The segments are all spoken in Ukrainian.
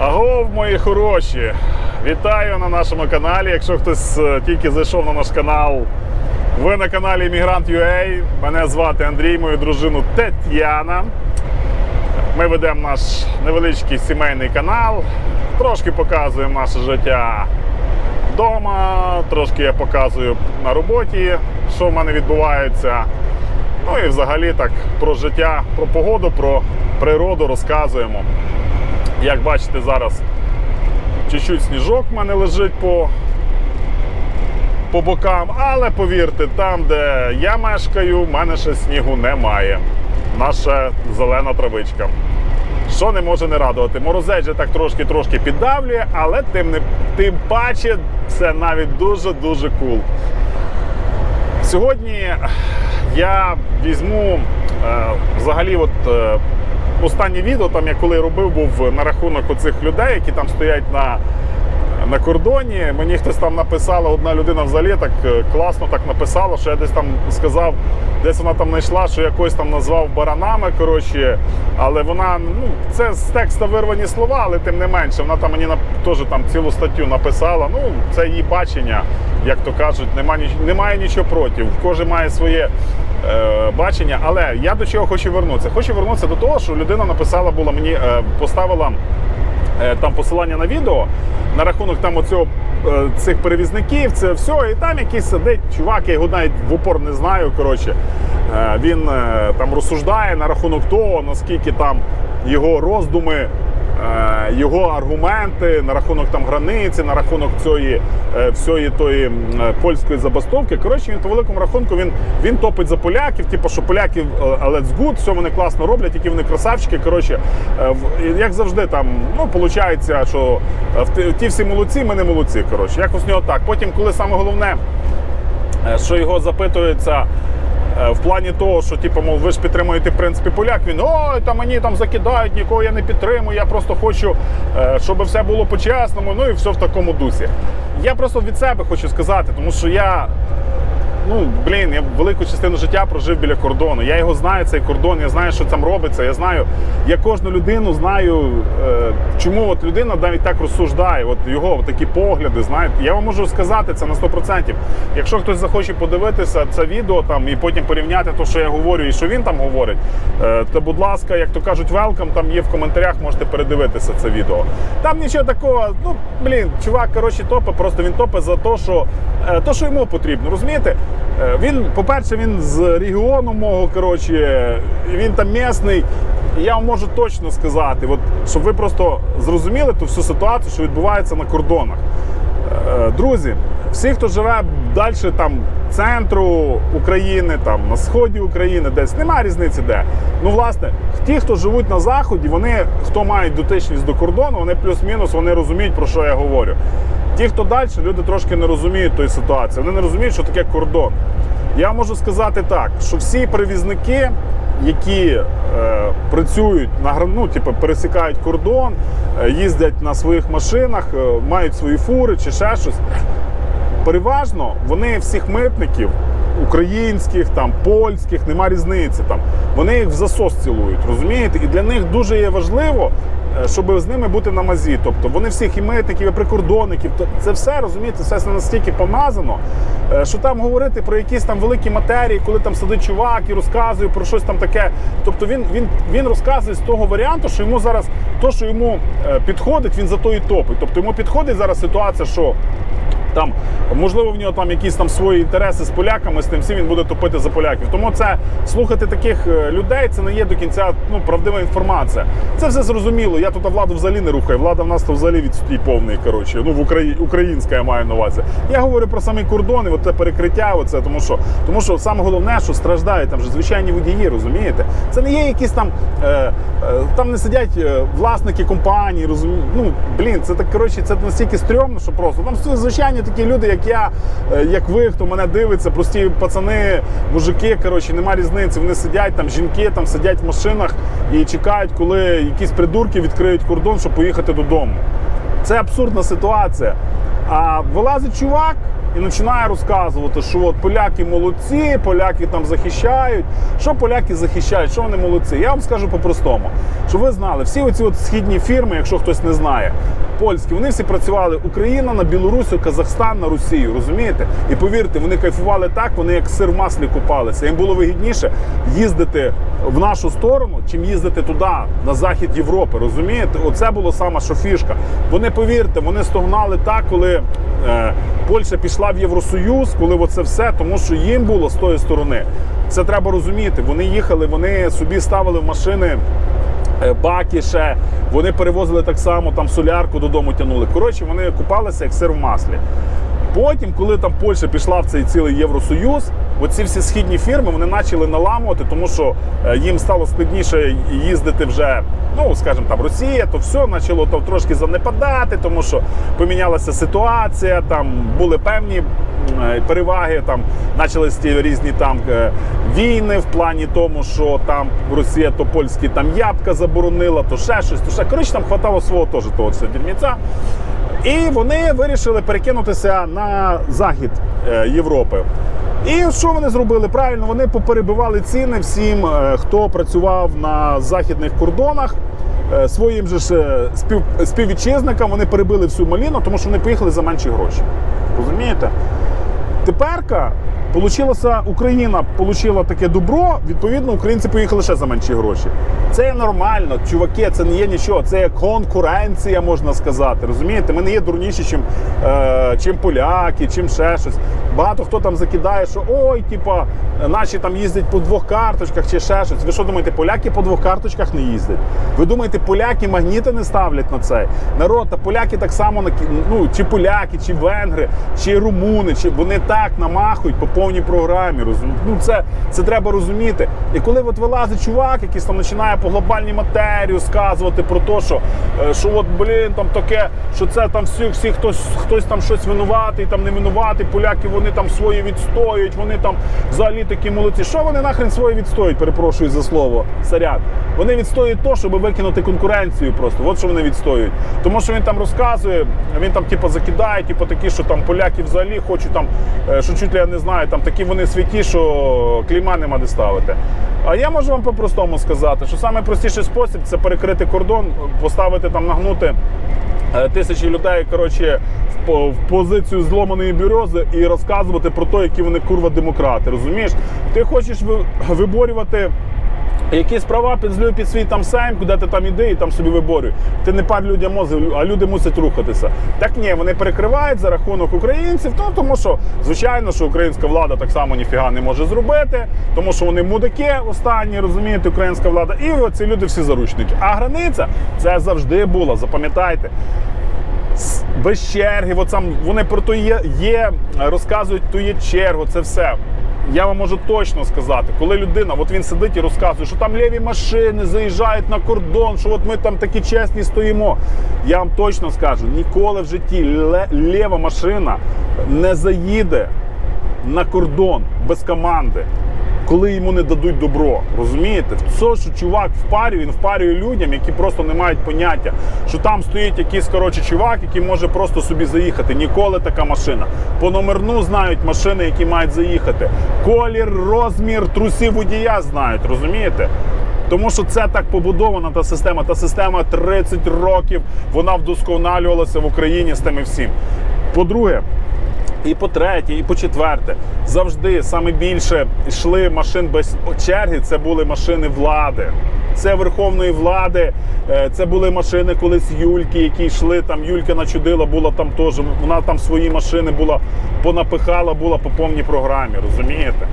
Агов, мої хороші! Вітаю на нашому каналі. Якщо хтось е, тільки зайшов на наш канал, ви на каналі Immigrant.ua. Мене звати Андрій, мою дружину Тетяна. Ми ведемо наш невеличкий сімейний канал. Трошки показуємо наше життя вдома, трошки я показую на роботі, що в мене відбувається. Ну і взагалі так про життя, про погоду, про природу розказуємо. Як бачите, зараз чуть-чуть сніжок в мене лежить по, по бокам, але повірте, там, де я мешкаю, в мене ще снігу немає. Наша зелена травичка. Що не може не радувати. Морозець же так трошки-трошки піддавлює, але тим, не, тим паче це навіть дуже-дуже кул. Сьогодні я візьму е, взагалі, от е, останнє відео, там я коли робив, був на рахунок оцих людей, які там стоять на, на кордоні. Мені хтось там написала, одна людина взагалі так е, класно так написала, що я десь там сказав, десь вона там знайшла, що я когось там назвав баранами. Коротше, але вона ну це з текста вирвані слова, але тим не менше, вона там мені теж там цілу статтю написала. Ну, це її бачення, як то кажуть, немає, немає нічого проти. Кожен має своє е, бачення. Але я до чого хочу вернутися? Хочу вернутися до того, що людина написала, була мені е, поставила там посилання на відео на рахунок там оцього е, цих перевізників, це все, і там якийсь сидить чувак, я його навіть в упор не знаю. Коротше, Е, він е, там розсуждає на рахунок того, наскільки там його роздуми. Е, Його аргументи на рахунок там границі, на рахунок цієї е, всієї тої е, польської забастовки. Коротше, він по великому рахунку він, він топить за поляків, типу, що поляків let's good, все вони класно роблять, які вони красавчики. Коротше, як завжди, там ну виходить, що ті- всі молодці, ми не молодці. Коротше, якось нього так. Потім, коли саме головне, що його запитується. Е, В плані того, що типу, мов, ви ж підтримуєте в принципі поляк, він ой, та мені там закидають, нікого я не підтримую. Я просто хочу, е, щоб все було по-чесному. Ну і все в такому дусі. Я просто від себе хочу сказати, тому що я ну блін, я велику частину життя прожив біля кордону. Я його знаю, цей кордон, я знаю, що там робиться. Я знаю, я кожну людину знаю, е, чому от людина навіть так розсуждає. От його такі погляди, знаєте. Я вам можу сказати це на 100%. Якщо хтось захоче подивитися це відео там і потім порівняти те, що я говорю, і що він там говорить, е, то будь ласка, як то кажуть, велкам, там є в коментарях, можете передивитися це відео. Там нічого такого, ну блін, чувак, коротше, топе, просто він топе за те, що, е, то, що йому потрібно. Розумієте? Е, Він, по-перше, він з регіону мого, коротше, він там місний. Я вам можу точно сказати, от, щоб ви просто зрозуміли ту всю ситуацію, що відбувається на кордонах. Е, Друзі, всі, хто живе далі там центру України, там на сході України, десь немає різниці де. Ну, власне, ті, хто живуть на заході, вони хто мають дотичність до кордону, вони плюс-мінус вони розуміють, про що я говорю. Ті, хто далі, люди трошки не розуміють тої ситуації. Вони не розуміють, що таке кордон. Я можу сказати так, що всі перевізники, які е, працюють на ну, типу, пересікають кордон, е, їздять на своїх машинах, е, мають свої фури чи ще щось. Переважно вони всіх митників, українських, там, польських, нема різниці. Там. Вони їх в засос цілують, розумієте? І для них дуже є важливо, е, щоб з ними бути на мазі. Тобто вони всіх і митників, і прикордонників. Це все розумієте, все настільки помазано, е, що там говорити про якісь там великі матерії, коли там сидить чувак і розказує про щось там таке. Тобто він, він, він розказує з того варіанту, що йому зараз то, що йому е, підходить, він за то і топить. Тобто йому підходить зараз ситуація, що там можливо в нього там якісь там свої інтереси з поляками, з тим всім він буде топити за поляків. Тому це слухати таких е, людей це не є до кінця ну, правдива інформація. Це все зрозуміло. Я тут владу взагалі не рухаю. Влада в нас то взагалі відстій повний. Коротше, ну в Україні українська я маю на увазі. Я говорю про самі кордони, от це перекриття. Оце тому що тому, що саме головне, що страждають там же звичайні водії, розумієте? Це не є якісь там е, е, там не сидять е, власники компаній, розумі... Ну блін, це так коротше, це настільки стрьомно, що просто там звичайні такі люди, як я, е, як ви, хто мене дивиться, прості пацани, мужики. Коротше, нема різниці. Вони сидять там, жінки там сидять в машинах і чекають, коли якісь придурки відкриють кордон, щоб поїхати додому. Це абсурдна ситуація. А вилазить чувак і починає розказувати, що от поляки молодці, поляки там захищають. Що поляки захищають, що вони молодці? Я вам скажу по-простому, щоб ви знали, всі оці от східні фірми, якщо хтось не знає, польські, вони всі працювали Україна на Білорусі, Казахстан на Росію, розумієте? І повірте, вони кайфували так, вони як сир в маслі купалися. Їм було вигідніше їздити в нашу сторону, чим їздити туди, на захід Європи. Розумієте? Оце було сама що фішка. Вони повірте, вони стогнали так, коли е, Польща пішла в Євросоюз, коли оце все, тому що їм було з тої сторони. Це треба розуміти. Вони їхали, вони собі ставили в машини. е, Баки ще вони перевозили так само там солярку додому тягнули. Коротше, вони купалися як сир в маслі. Потім, коли там Польща пішла в цей цілий Євросоюз, оці всі східні фірми вони почали наламувати, тому що е, їм стало складніше їздити вже. Ну, скажімо, там Росія, то все почало то трошки занепадати, тому що помінялася ситуація, там були певні е, переваги, там почалися ті різні там е, війни в плані тому, що там Росія то польські там ябка заборонила, то ще щось, то ще. Коротше, там хватало свого теж того дільниця. І вони вирішили перекинутися на захід Європи. І що вони зробили? Правильно, вони поперебивали ціни всім, е, хто працював на західних кордонах. Е, Своїм же ж е, спів, співвітчизникам вони перебили всю маліну, тому що вони поїхали за менші гроші. Розумієте? Теперка Получилося, Україна отримала таке добро, відповідно, українці поїхали ще за менші гроші. Це є нормально, чуваки, це не є нічого, це є конкуренція, можна сказати. Розумієте, ми не є дурніші, чим, е, чим поляки, чим ще щось. Багато хто там закидає, що ой, типа, наші там їздять по двох карточках чи ще щось. Ви що думаєте, поляки по двох карточках не їздять? Ви думаєте, поляки магніти не ставлять на цей народ? Та поляки так само ну, чи поляки, чи венгри, чи румуни, чи вони так намахують по повній програмі. Ну, це, це треба розуміти. І коли от вилазить чувак, якийсь там починає по глобальній матерії сказувати про те, що, е, що от, блін, там таке, що це там всі, всі хтось, хтось там щось винуватий, там не винуватий, поляки вони там свої відстоюють, вони там взагалі такі молодці. Що вони нахрен свої відстоюють? Перепрошую за слово, сорян. Вони відстоюють то, щоб викинути конкуренцію просто. От що вони відстоюють. Тому що він там розказує, він там типу, закидає, типу такі, що там поляки взагалі хочуть там, е, що чуть ли я не знаю, там такі вони святі, що клейма нема де ставити. А я можу вам по-простому сказати, що найпростіший спосіб це перекрити кордон, поставити там нагнути. Е, Тисячі людей коротше, в, в позицію зломаної бюрози і розказувати про те, які вони курва демократи. Розумієш? Ти хочеш ви- виборювати якісь права під під свій там сейм, куди ти там іди і там собі виборюй. Ти не пар людям мозги, а люди мусять рухатися. Так ні, вони перекривають за рахунок українців, ну тому що звичайно, що українська влада так само ніфіга не може зробити, тому що вони мудаки останні, розумієте, українська влада, і оці люди всі заручники. А границя це завжди було, запам'ятайте. Без черги, от сам вони про то є, є, розказують, то є чергу, це все. Я вам можу точно сказати, коли людина, от він сидить і розказує, що там ліві машини заїжджають на кордон, що от ми там такі чесні стоїмо. Я вам точно скажу, ніколи в житті лєва машина не заїде на кордон без команди, коли йому не дадуть добро. Розумієте? Це, що чувак впарює, він впарює людям, які просто не мають поняття, що там стоїть якийсь коротше чувак, який може просто собі заїхати. Ніколи така машина. По номерну знають машини, які мають заїхати. Колір, розмір, трусів водія знають, розумієте? Тому що це так побудована та система. Та система 30 років вона вдосконалювалася в Україні з тим і всім. По-друге, і по третє, і по четверте, завжди саме більше йшли машин без черги. Це були машини влади. Це верховної влади. е, Це були машини колись Юльки, які йшли. Там Юлька начудила, була там теж. Вона там свої машини була понапихала, була по повній програмі. Розумієте?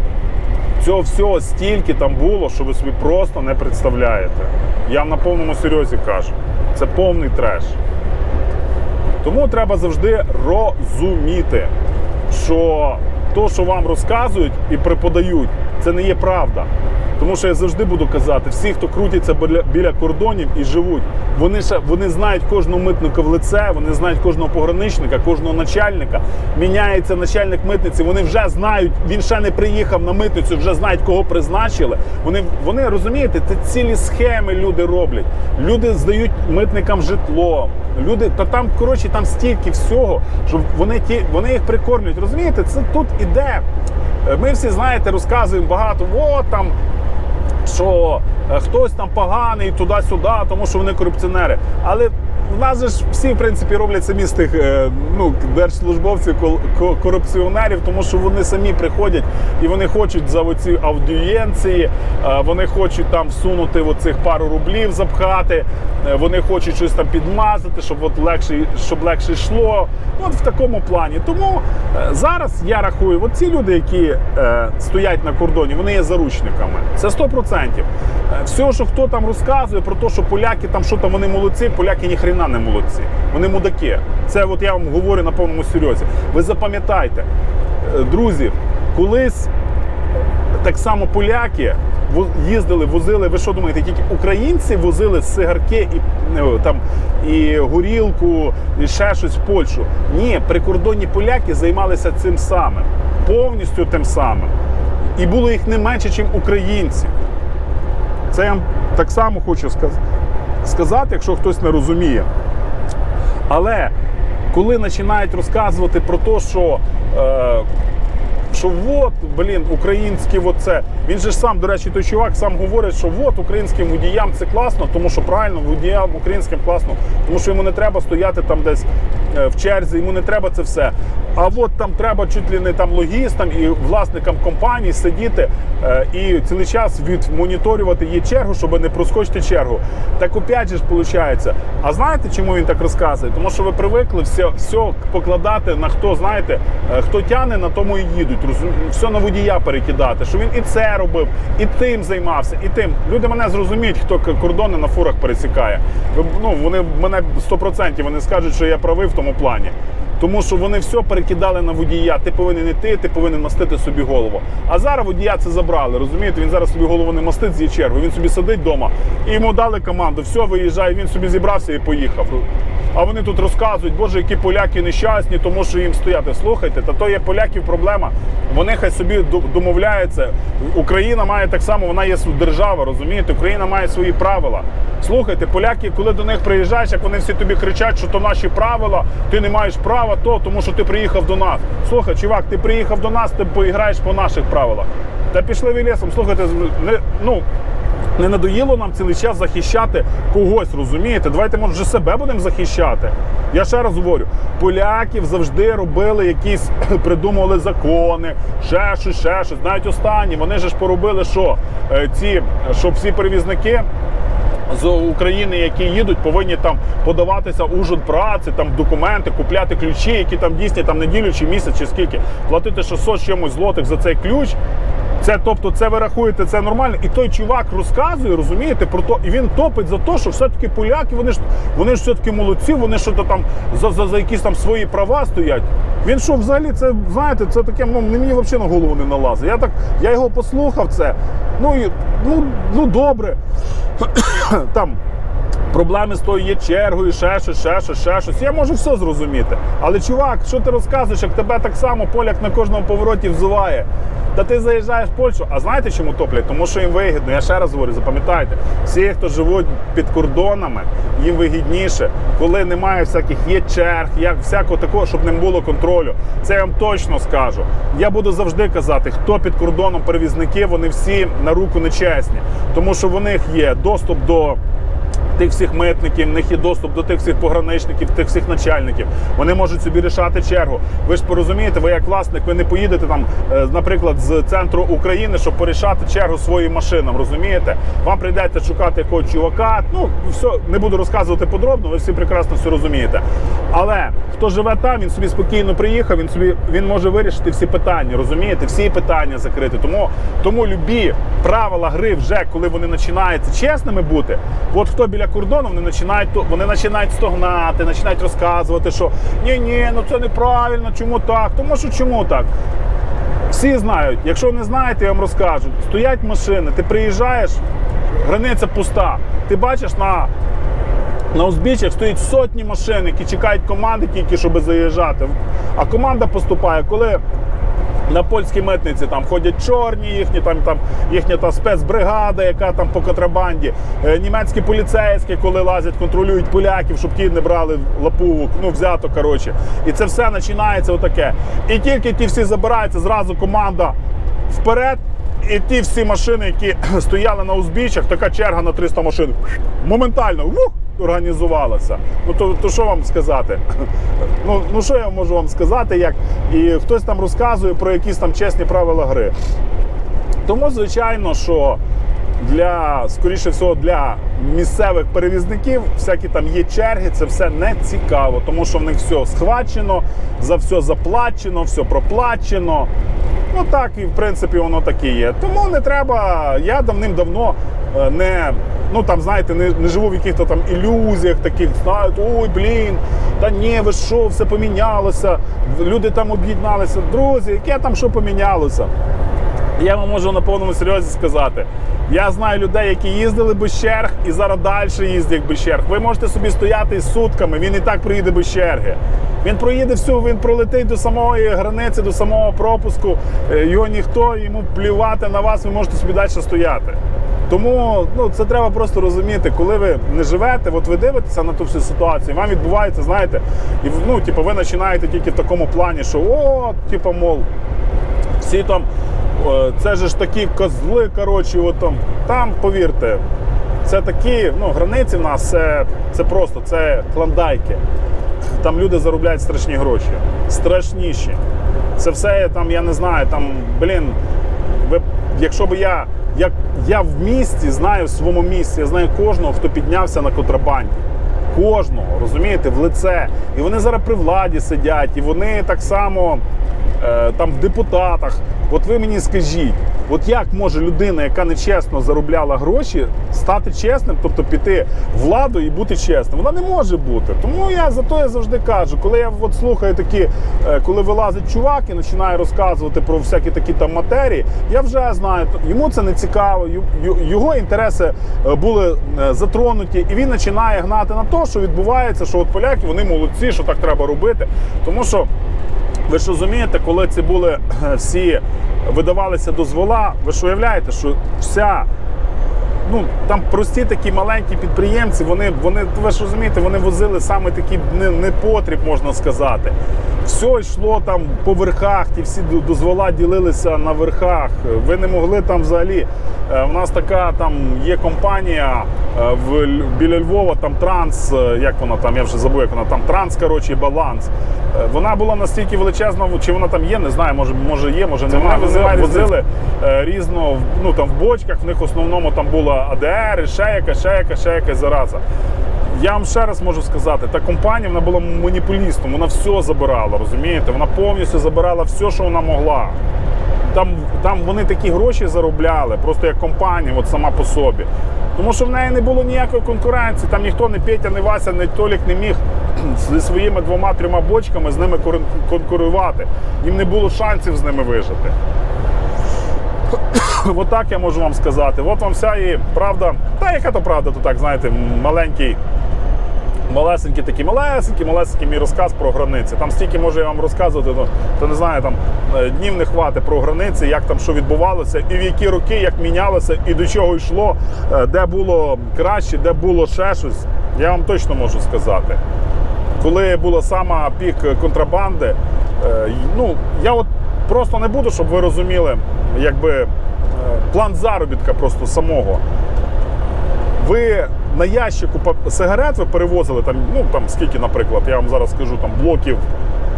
Цього всього стільки там було, що ви собі просто не представляєте. Я вам на повному серйозі кажу. Це повний треш. Тому треба завжди розуміти, що то, що вам розказують і преподають, це не є правда. Тому що я завжди буду казати, всі, хто крутяться біля, кордонів і живуть, вони ще вони знають кожного митника в лице, вони знають кожного пограничника, кожного начальника. Міняється начальник митниці. Вони вже знають, він ще не приїхав на митницю, вже знають, кого призначили. Вони вони розумієте, це цілі схеми люди роблять. Люди здають митникам житло. Люди, та там коротше, там стільки всього, що вони ті, вони їх прикормлюють. Розумієте, це тут іде. Е, Ми всі знаєте, розказуємо багато. О, там що е, хтось там поганий туди-сюди, тому що вони корупціонери. Але в нас же ж всі, в принципі, роблять самі з тих е, ну, держслужбовців корупціонерів, тому що вони самі приходять і вони хочуть за оці аудієнції, е, вони хочуть там всунути оцих пару рублів, запхати, е, вони хочуть щось там підмазати, щоб от легше, щоб легше йшло. От в такому плані. Тому зараз я рахую, от ці люди, які стоять на кордоні, вони є заручниками. Це 100%. Е, Все, що хто там розказує про те, що поляки там що там вони молодці, поляки ні хрена не молодці. Вони мудаки. Це от я вам говорю на повному серйозі. Ви запам'ятайте, е, друзі, колись так само поляки їздили, возили. Ви що думаєте, тільки українці возили сигарки і ну, там і горілку, і ще щось в Польщу? Ні, прикордонні поляки займалися цим самим, повністю тим самим. І було їх не менше, ніж українці. Це я вам так само хочу сказ- сказати, якщо хтось не розуміє. Але коли починають розказувати про те, що, е, що от, блін, українські, оце. Він же ж сам, до речі, той чувак сам говорить, що от українським водіям це класно, тому що правильно водіям українським класно, тому що йому не треба стояти там десь е, в черзі, йому не треба це все. А от там треба чуть ли не там логістам і власникам компаній сидіти е, і цілий час відмоніторювати її чергу, щоб не проскочити чергу. Так опять же ж виходить. А знаєте, чому він так розказує? Тому що ви привикли все, все покладати на хто знаєте, е, хто тяне, на тому і їдуть. Все на водія перекидати. Що він і це робив, і тим займався, і тим. Люди мене зрозуміють, хто кордони на фурах пересікає. Ну вони мене 100% вони скажуть, що я правий в тому плані. Тому що вони все перекидали на водія. Ти повинен іти, ти повинен мастити собі голову. А зараз водія це забрали. Розумієте, він зараз собі голову не мастить з її чергу. Він собі сидить вдома і йому дали команду. Все, виїжджає. Він собі зібрався і поїхав. А вони тут розказують, боже, які поляки нещасні, тому що їм стояти. Слухайте, та то є поляків проблема. Вони хай собі домовляються. Україна має так само, вона є держава, розумієте? Україна має свої правила. Слухайте, поляки, коли до них приїжджаєш, як вони всі тобі кричать, що то наші правила, ти не маєш права, то тому що ти приїхав до нас. Слухай, чувак, ти приїхав до нас, ти поіграєш по наших правилах. Та пішли ви лісом. Слухайте, не, ну. Не надоїло нам цілий час захищати когось, розумієте? Давайте, може, вже себе будемо захищати. Я ще раз говорю: поляків завжди робили якісь, придумували закони, ще щось, ще щось. Навіть останні вони ж поробили, що Е, ці, щоб всі перевізники з України, які їдуть, повинні там подаватися ужин праці, там документи, купляти ключі, які там дійсні там неділю чи місяць, чи скільки, платити 600 чимось злотих за цей ключ. Це, тобто, це ви рахуєте, це нормально. І той чувак розказує, розумієте, про то, і він топить за те, що все-таки поляки, вони ж вони ж все-таки молодці, вони що то там за, за, за якісь там свої права стоять. Він що, взагалі, це знаєте, це таке, ну мені взагалі на голову не налазить. Я так, я його послухав це. Ну і ну, ну добре. там проблеми з тою є чергою, ще щось, ще щось, ще щось. Я можу все зрозуміти. Але чувак, що ти розказуєш, як тебе так само поляк на кожному повороті взуває? Та ти заїжджаєш в Польщу, а знаєте, чому топлять? Тому що їм вигідно. Я ще раз говорю, запам'ятайте, всі, хто живуть під кордонами, їм вигідніше, коли немає всяких є черг, як всякого такого, щоб не було контролю. Це я вам точно скажу. Я буду завжди казати, хто під кордоном перевізники, вони всі на руку нечесні, тому що в них є доступ до тих всіх митників, в них є доступ до тих всіх пограничників, тих всіх начальників. Вони можуть собі рішати чергу. Ви ж порозумієте, ви як власник, ви не поїдете там, е, наприклад, з центру України, щоб порішати чергу своїм машинам. Розумієте? Вам прийдеться шукати якогось чувака. Ну все не буду розказувати подробно, ви всі прекрасно все розумієте. Але хто живе там, він собі спокійно приїхав, він собі він може вирішити всі питання, розумієте? Всі питання закрити. Тому тому любі правила гри вже коли вони починаються чесними бути. От хто біля кордону, вони починають вони починають стогнати, починають розказувати, що ні, ні, ну це неправильно, чому так? Тому що чому так? Всі знають, якщо не знаєте, я вам розкажу. Стоять машини, ти приїжджаєш, границя пуста. Ти бачиш на, на узбіччях стоїть сотні машин, які чекають команди тільки, щоб заїжджати. А команда поступає, коли на польській митниці там ходять чорні, їхні там, там їхня та спецбригада, яка там по контрабанді, е, німецькі поліцейські, коли лазять, контролюють поляків, щоб ті не брали лапу, ну взято коротше. І це все починається отаке. І тільки ті всі забираються, зразу команда вперед. І ті всі машини, які стояли на узбіччях, така черга на 300 машин, моментально ух, організувалася. Ну то, то що вам сказати? Ну, ну що я можу вам сказати, як і хтось там розказує про якісь там чесні правила гри. Тому, звичайно, що для, скоріше всього, для місцевих перевізників всякі там є черги, це все не цікаво, тому що в них все схвачено, за все заплачено, все проплачено. Ну так і в принципі воно таке є. Тому не треба. Я давним-давно е, не. Ну там, знаєте, не, не живу в якихось там ілюзіях таких, знають, ой, блін, та ні, ви що, все помінялося, люди там об'єдналися. Друзі, яке там що помінялося? Я вам можу на повному серйозі сказати. Я знаю людей, які їздили без черг і зараз далі їздять без черг. Ви можете собі стояти сутками, він і так проїде без черги. Він проїде всю, він пролетить до самої границі, до самого пропуску. Е, Його ніхто, йому плювати на вас, ви можете собі далі стояти. Тому ну, це треба просто розуміти, коли ви не живете, от ви дивитеся на ту всю ситуацію, вам відбувається, знаєте, і ну, типу, ви починаєте тільки в такому плані, що о, типу, мол, всі там, це же ж такі козли, коротше, от там, там, повірте, це такі, ну, границі в нас, це, це просто, це клондайки. Там люди заробляють страшні гроші. Страшніші. Це все там, я не знаю, там, блін, ви, якщо б я, як я в місті знаю в своєму місті, я знаю кожного, хто піднявся на контрабанді. Кожного, розумієте, в лице. І вони зараз при владі сидять, і вони так само е, там в депутатах. От ви мені скажіть, от як може людина, яка нечесно заробляла гроші, стати чесним, тобто піти владу і бути чесним? Вона не може бути. Тому я за то я завжди кажу, коли я от слухаю такі, е, коли вилазить чувак і починає розказувати про всякі такі там матерії, я вже знаю, йому це не цікаво, його інтереси е, були е, затронуті, і він починає гнати на те, що відбувається, що от поляки вони молодці, що так треба робити. Тому що ви ж розумієте, коли ці були е, всі видавалися дозвола, ви ж уявляєте, що вся. Ну, там прості такі маленькі підприємці, вони, вони ви ж розумієте, вони возили саме такий не, непотріб, можна сказати. Все йшло там по верхах, ті всі до- дозвола ділилися на верхах. Ви не могли там взагалі. е, У нас така там є компанія е, в біля Львова, там транс, е, як вона там, я вже забув, як вона там транс, коротше, баланс. Е, Вона була настільки величезна, чи вона там є, не знаю, може, може є, може немає. Вони возили е, різно, ну там в бочках, в них в основному там була АДР, і ще яка, ще яка, ще якась зараза. Я вам ще раз можу сказати, та компанія вона була монополістом, вона все забирала, розумієте? Вона повністю забирала все, що вона могла. Там, там вони такі гроші заробляли, просто як компанія, от сама по собі. Тому що в неї не було ніякої конкуренції. Там ніхто не Петя, не Вася, не Толік не міг зі своїми двома-трьома бочками з ними конкурувати. Їм не було шансів з ними вижити. Отак я можу вам сказати. От вам вся і правда. Та яка то правда, то так, знаєте, маленький. Малесенький такий, малесенький, малесенький мій розказ про границі. Там стільки можу я вам розказувати, ну, то не знаю, там е, днів не хватить про границі, як там що відбувалося, і в які роки, як мінялося, і до чого йшло, е, де було краще, де було ще щось. Я вам точно можу сказати. Коли була сама пік контрабанди, е, ну я от просто не буду, щоб ви розуміли, якби план заробітка просто самого. Ви на ящику сигарет ви перевозили там, ну там скільки, наприклад, я вам зараз скажу, там блоків,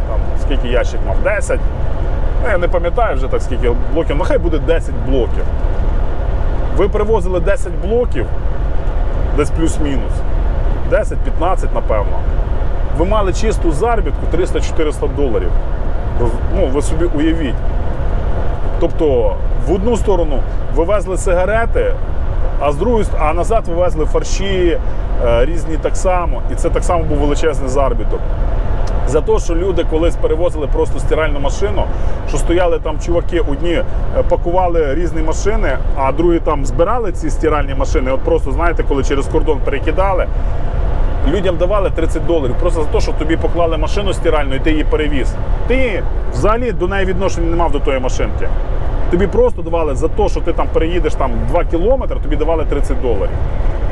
там скільки ящик мав, 10. Ну, я не пам'ятаю вже так скільки блоків, ну хай буде 10 блоків. Ви перевозили 10 блоків, десь плюс-мінус. 10-15, напевно. Ви мали чисту заробітку 300-400 доларів. Ну, ви собі уявіть. Тобто, в одну сторону ви везли сигарети, а з другої а назад ви везли фарші, е, різні так само. І це так само був величезний заробіток. За те, що люди колись перевозили просто стиральну машину, що стояли там чуваки, одні е, пакували різні машини, а другі там збирали ці стиральні машини. От просто знаєте, коли через кордон перекидали, людям давали 30 доларів просто за те, що тобі поклали машину стиральну і ти її перевіз. Ти взагалі до неї відношення не мав до тої машинки. Тобі просто давали за те, що ти там переїдеш там 2 кілометри, тобі давали 30 доларів.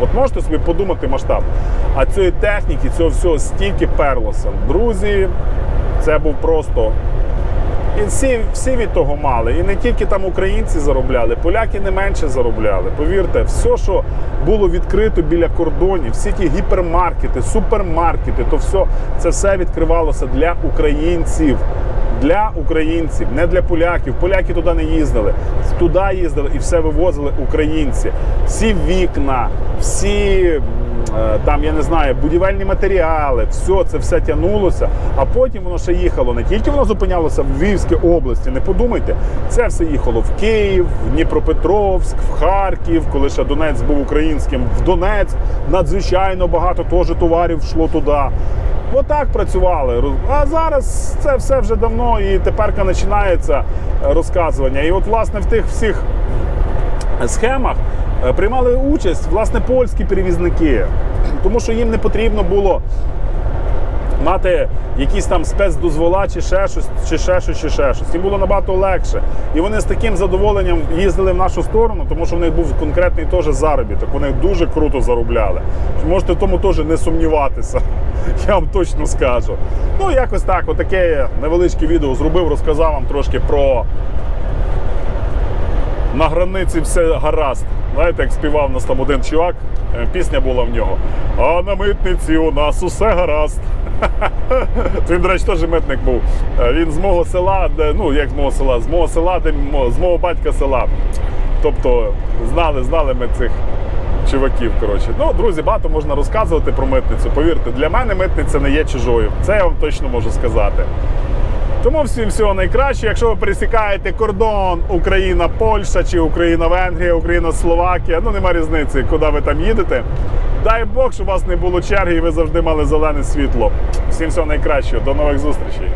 От можете собі подумати масштаб. А цієї техніки, цього всього стільки перлося. Друзі, це був просто. І всі, всі від того мали. І не тільки там українці заробляли, поляки не менше заробляли. Повірте, все, що було відкрито біля кордонів, всі ті гіпермаркети, супермаркети, то все, це все відкривалося для українців. Для українців, не для поляків. Поляки туди не їздили. Туди їздили і все вивозили українці. Всі вікна, всі там, я не знаю, будівельні матеріали, все це все тягнулося, а потім воно ще їхало. Не тільки воно зупинялося в Львівській області, не подумайте, це все їхало в Київ, в Дніпропетровськ, в Харків, коли ще Донець був українським, в Донець надзвичайно багато теж товарів йшло туди. Отак працювали. А зараз це все вже давно і тепер починається е, розказування. І от, власне, в тих всіх схемах е, приймали участь власне польські перевізники, тому що їм не потрібно було мати якісь там спецдозвола, чи ще щось, чи ще щось, чи ще щось. Їм було набагато легше. І вони з таким задоволенням їздили в нашу сторону, тому що в них був конкретний теж заробіток. Вони дуже круто заробляли. Можете в тому теж не сумніватися. Я вам точно скажу. Ну, якось так, отаке невеличке відео зробив, розказав вам трошки про на границі все гаразд. Знаєте, як співав нас там один чувак, е, пісня була в нього. А на митниці у нас усе гаразд. Він, до речі, теж митник був. Е, Він з мого села, де, ну як з мого села, з мого села, де з мого батька села. Тобто знали, знали ми цих чуваків. Коротше. Ну, друзі, багато можна розказувати про митницю. Повірте, для мене митниця не є чужою. Це я вам точно можу сказати. Тому всім всього найкраще. Якщо ви пересікаєте кордон Україна-Польща чи Україна-Венгрія, Україна-Словакія, ну нема різниці, куди ви там їдете. Дай Бог, щоб у вас не було черги і ви завжди мали зелене світло. Всім всього найкращого. До нових зустрічей.